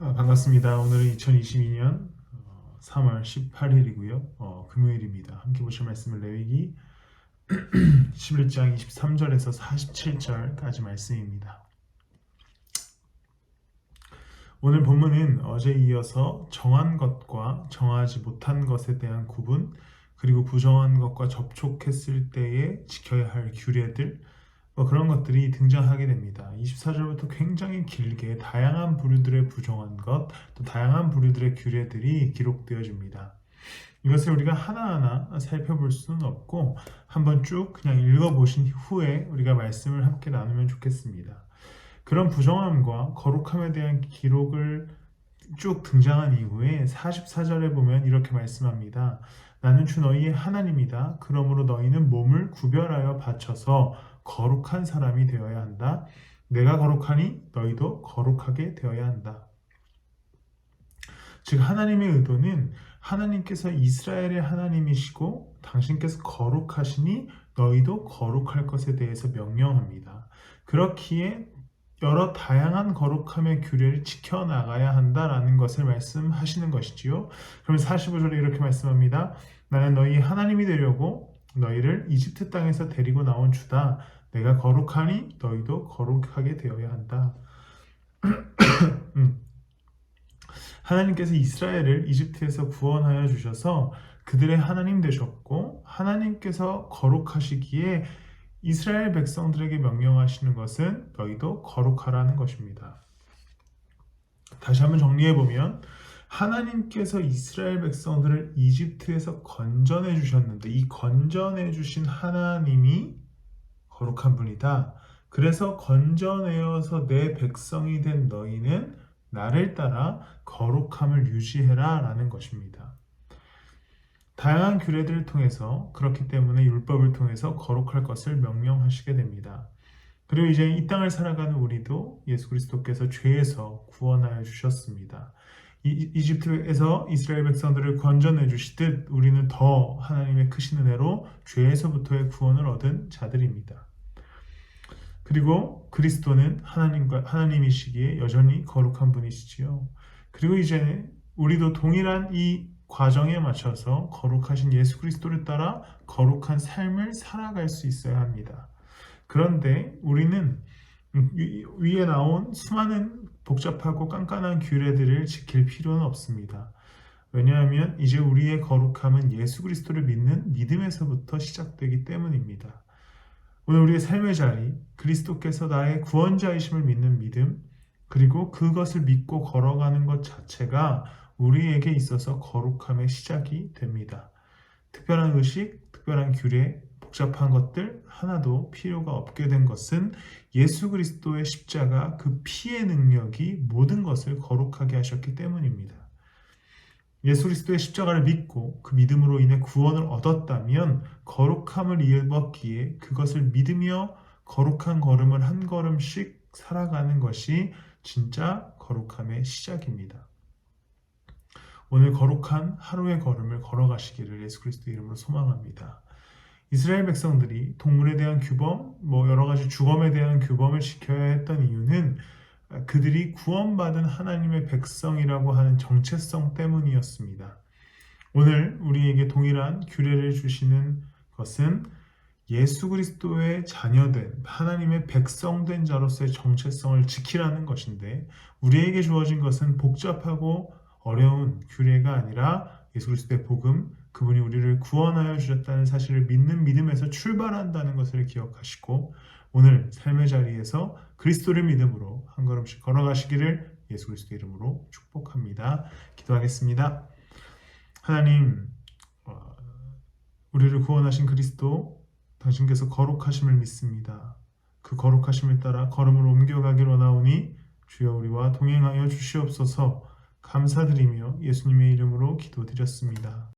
아, 반갑습니다. 오늘은 2022년 3월 18일이고요. 어, 금요일입니다. 함께 보실 말씀은 레위기 11장 23절에서 47절까지 말씀입니다. 오늘 본문은 어제 이어서 정한 것과 정하지 못한 것에 대한 구분, 그리고 부정한 것과 접촉했을 때에 지켜야 할 규례들, 뭐 그런 것들이 등장하게 됩니다. 24절부터 굉장히 길게 다양한 부류들의 부정한 것, 또 다양한 부류들의 규례들이 기록되어집니다. 이것을 우리가 하나하나 살펴볼 수는 없고 한번 쭉 그냥 읽어보신 후에 우리가 말씀을 함께 나누면 좋겠습니다. 그런 부정함과 거룩함에 대한 기록을 쭉 등장한 이후에 44절에 보면 이렇게 말씀합니다. 나는 주 너희의 하나님이다. 그러므로 너희는 몸을 구별하여 바쳐서 거룩한 사람이 되어야 한다. 내가 거룩하니 너희도 거룩하게 되어야 한다. 즉 하나님의 의도는 하나님께서 이스라엘의 하나님이시고 당신께서 거룩하시니 너희도 거룩할 것에 대해서 명령합니다. 그렇기에 여러 다양한 거룩함의 규례를 지켜나가야 한다라는 것을 말씀하시는 것이지요. 그럼 45절에 이렇게 말씀합니다. 나는 너희 하나님이 되려고 너희를 이집트 땅에서 데리고 나온 주다. 내가 거룩하니 너희도 거룩하게 되어야 한다. 음. 하나님께서 이스라엘을 이집트에서 구원하여 주셔서 그들의 하나님 되셨고 하나님께서 거룩하시기에 이스라엘 백성들에게 명령하시는 것은 너희도 거룩하라는 것입니다. 다시 한번 정리해 보면 하나님께서 이스라엘 백성들을 이집트에서 건져내 주셨는데 이 건져내 주신 하나님이 거룩한 분이다. 그래서 건져내어서 내 백성이 된 너희는 나를 따라 거룩함을 유지해라 라는 것입니다. 다양한 규례들을 통해서 그렇기 때문에 율법을 통해서 거룩할 것을 명령하시게 됩니다. 그리고 이제 이 땅을 살아가는 우리도 예수 그리스도께서 죄에서 구원하여 주셨습니다. 이, 이집트에서 이스라엘 백성들을 건져내 주시듯 우리는 더 하나님의 크신 은혜로 죄에서부터의 구원을 얻은 자들입니다. 그리고 그리스도는 하나님과 하나님이시기에 여전히 거룩한 분이시지요. 그리고 이제 우리도 동일한 이 과정에 맞춰서 거룩하신 예수 그리스도를 따라 거룩한 삶을 살아갈 수 있어야 합니다. 그런데 우리는 위에 나온 수많은 복잡하고 깐깐한 규례들을 지킬 필요는 없습니다. 왜냐하면 이제 우리의 거룩함은 예수 그리스도를 믿는 믿음에서부터 시작되기 때문입니다. 오늘 우리의 삶의 자리, 그리스도께서 나의 구원자이심을 믿는 믿음, 그리고 그것을 믿고 걸어가는 것 자체가 우리에게 있어서 거룩함의 시작이 됩니다. 특별한 의식, 특별한 규례, 복잡한 것들 하나도 필요가 없게 된 것은 예수 그리스도의 십자가 그 피의 능력이 모든 것을 거룩하게 하셨기 때문입니다. 예수 그리스도의 십자가를 믿고 그 믿음으로 인해 구원을 얻었다면 거룩함을 입었기에 그것을 믿으며 거룩한 걸음을 한 걸음씩 살아가는 것이 진짜 거룩함의 시작입니다. 오늘 거룩한 하루의 걸음을 걸어가시기를 예수 그리스도 이름으로 소망합니다. 이스라엘 백성들이 동물에 대한 규범, 뭐 여러 가지 주검에 대한 규범을 지켜야 했던 이유는 그들이 구원받은 하나님의 백성이라고 하는 정체성 때문이었습니다. 오늘 우리에게 동일한 규례를 주시는 것은 예수 그리스도의 자녀된 하나님의 백성된 자로서의 정체성을 지키라는 것인데 우리에게 주어진 것은 복잡하고 어려운 규례가 아니라 예수 그리스도의 복음, 그분이 우리를 구원하여 주셨다는 사실을 믿는 믿음에서 출발한다는 것을 기억하시고 오늘 삶의 자리에서 그리스도를 믿음으로 한 걸음씩 걸어가시기를 예수 그리스도 이름으로 축복합니다. 기도하겠습니다. 하나님, 어, 우리를 구원하신 그리스도, 당신께서 거룩하심을 믿습니다. 그 거룩하심을 따라 걸음을 옮겨가길 원하오니 주여 우리와 동행하여 주시옵소서 감사드리며 예수님의 이름으로 기도드렸습니다.